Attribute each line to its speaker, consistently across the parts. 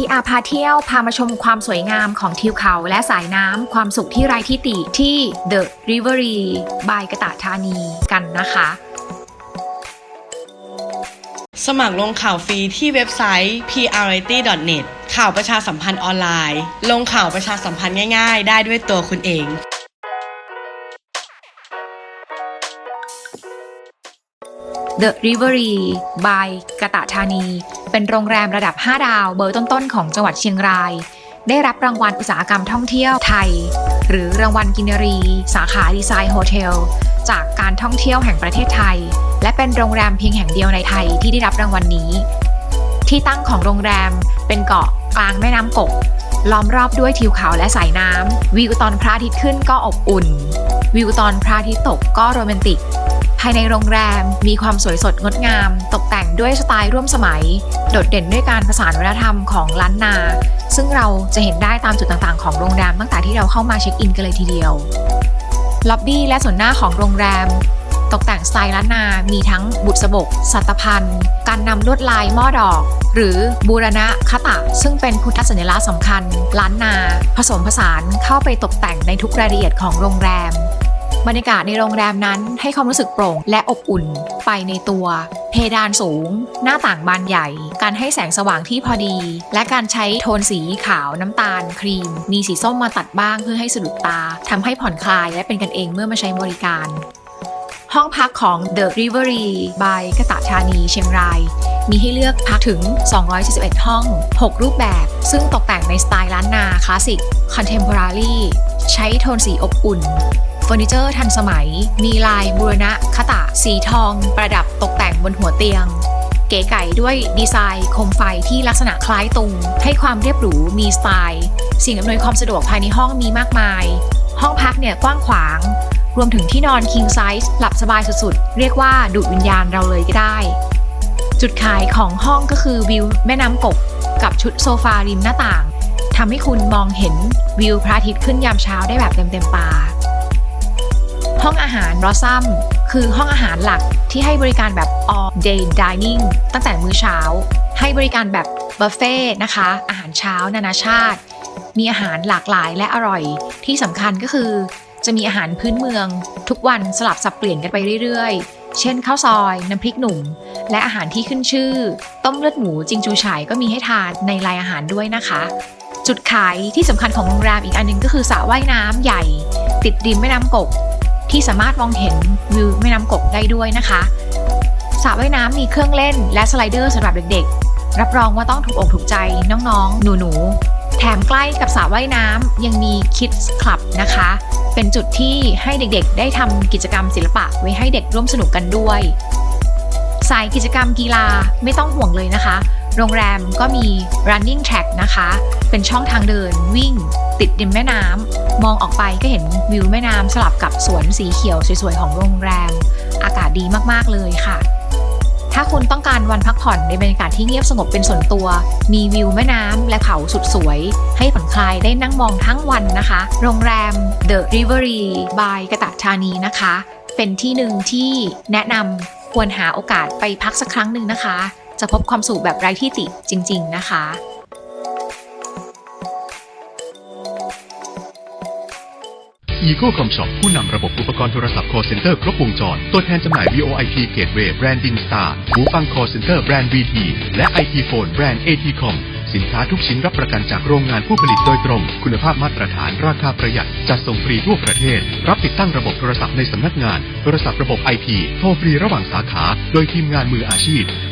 Speaker 1: PR พาเที่ยวพามาชมความสวยงามของทิวเขาและสายน้ำความสุขที่ไร้ที่ติที่ The Rivery บายกระตะธานีกันนะคะ
Speaker 2: สมัครลงข่าวฟรีที่เว็บไซต์ prrity.net ข่าวประชาสัมพันธ์ออนไลน์ ลงข่าวประชาสัมพันธ์ง่ายๆ ได้ด้วยตัวคุณเอง
Speaker 1: The Rivery by กะตะธานี เป็นโรงแรมระดับ 5 ดาวเบอร์ต้นๆ ของจังหวัดเชียงราย ได้รับรางวัลอุตสาหกรรมท่องเที่ยวไทย หรือรางวัลกินรี สาขาดีไซน์โฮเทลจากการท่องเที่ยวแห่งประเทศไทย และเป็นโรงแรมเพียงแห่งเดียวในไทยที่ได้รับรางวัลนี้ ที่ตั้งของโรงแรมเป็นเกาะกลางแม่น้ำกก ล้อมรอบด้วยทิวเขาและสายน้ำวิวตอนพระอาทิตย์ขึ้นก็อบอุ่น วิวตอนพระอาทิตย์ตกก็โรแมนติก ภายในโรงแรมมีความสวยสดงดงาม ตกแต่งด้วยสไตล์ร่วมสมัย โดดเด่นด้วยการผสานวัฒนธรรมของล้านนา ซึ่งเราจะเห็นได้ตามจุดต่างๆของโรงแรมตั้งแต่ที่เราเข้ามาเช็คอินกันเลยทีเดียวล็อบบี้และส่วนหน้าของโรงแรม ตกแต่งสไตล์ล้านนา มีทั้งบุษบก สัตพันธ์การนำลวดลายหม้อดอก หรือบูรณะคตะ ซึ่งเป็นพุทธสัญลักษณ์สำคัญ ล้านนา ผสมผสานเข้าไปตกแต่งในทุกรายละเอียดของโรงแรม บรรยากาศในโรงแรมนั้นให้ความรู้สึกโปร่งและอบอุ่นไปในตัว เพดานสูง หน้าต่างบานใหญ่ การให้แสงสว่างที่พอดี และการใช้โทนสีขาวน้ำตาล ครีม มีสีส้มมาตัดบ้างเพื่อให้สะดุดตาทำให้ผ่อนคลายและเป็นกันเองเมื่อมาใช้บริการ ห้องพักของ The Rivery by กะตะธานีเชียงรายมีให้เลือกพักถึง241ห้อง 6 รูปแบบ ซึ่งตกแต่งในสไตล์ล้านนาคลาสสิกคอนเทมพอรารีใช้โทนสีอบอุ่น ฟอร์นิเจอร์ทันสมัย มีลายบูรณะคตะ สีทอง ประดับตกแต่งบนหัวเตียง เก๋ไก่ด้วยดีไซน์โคมไฟที่ลักษณะคล้ายตุง ให้ความเรียบหรูมีสไตล์ สิ่งอำนวยความสะดวกภายในห้องมีมากมาย ห้องพักเนี่ยกว้างขวาง รวมถึงที่นอน king size หลับสบายสุดๆ เรียกว่าดูดวิญญาณเราเลยก็ได้ จุดขายของห้องก็คือวิวแม่น้ำกกกับชุดโซฟาริมหน้าต่างทำให้คุณมองเห็นวิวพระอาทิตย์ขึ้นยามเช้าได้แบบเต็มๆตา ห้องอาหารรอซัมคือห้องอาหารหลักที่ให้บริการแบบ all day dining ตั้งแต่มื้อเช้า ให้บริการแบบบุฟเฟ่ต์นะคะ อาหารเช้านานาชาติ มีอาหารหลากหลายและอร่อย ที่สำคัญก็คือ จะมีอาหารพื้นเมือง ทุกวันสลับสับเปลี่ยนกันไปเรื่อยๆ เช่นข้าวซอย น้ำพริกหนุ่ม และอาหารที่ขึ้นชื่อ ต้มเลือดหมูจิงจูฉายก็มีให้ทานในรายอาหารด้วยนะคะ จุดขายที่สำคัญของโรงแรมอีกอันหนึงก็คือสระว่ายน้ำใหญ่ ติดริมแม่น้ำกก ที่สามารถมองเห็นวิวแม่น้ำกกได้ด้วยนะคะสระว่ายน้ำมีเครื่องเล่นและสไลเดอร์สำหรับเด็กๆ รับรองว่าต้องถูกอกถูกใจน้องๆ หนูๆ แถมใกล้กับสระว่ายน้ำยังมี Kids Club นะคะ เป็นจุดที่ให้เด็กๆ ได้ทำกิจกรรมศิลปะไว้ให้เด็กร่วมสนุกกันด้วย สายกิจกรรมกีฬาไม่ต้องห่วงเลยนะคะ โรงแรมก็มี running track นะคะ เป็นช่องทางเดินวิ่ง ติดริมแม่น้ำ มองออกไปก็เห็นวิวแม่น้ำสลับกับสวนสีเขียวสวยๆของโรงแรม อากาศดีมากๆเลยค่ะ ถ้าคุณต้องการวันพักผ่อนในบรรยากาศที่เงียบสงบเป็นส่วนตัว มีวิวแม่น้ำและเขาสุดสวย ให้ผ่อนคลายได้นั่งมองทั้งวันนะคะ โรงแรม The Rivery by กระตะธานีนะคะ เป็นที่หนึ่งที่แนะนำควรหาโอกาสไปพักสักครั้งหนึ่งนะคะ จะพบความสุขแบบไร้ที่ติจริง ๆ นะคะ
Speaker 3: Eco Com Shop ผู้นำระบบอุปกรณ์โทรศัพท์ call center ครบวงจร ตัวแทนจำหน่าย VoIP Gateway แบรนด์ Dinstar หูฟัง call center แบรนด์ VT และ IT Phone แบรนด์ ATCom สินค้าทุกชิ้นรับประกันจากโรงงานผู้ผลิตโดยตรง คุณภาพมาตรฐานราคาประหยัด จัดส่งฟรีทั่วประเทศ รับติดตั้งระบบโทรศัพท์ในสำนักงาน โทรศัพท์ระบบ IP โทรฟรีระหว่างสาขา โดยทีมงานมืออาชีพ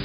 Speaker 3: 8988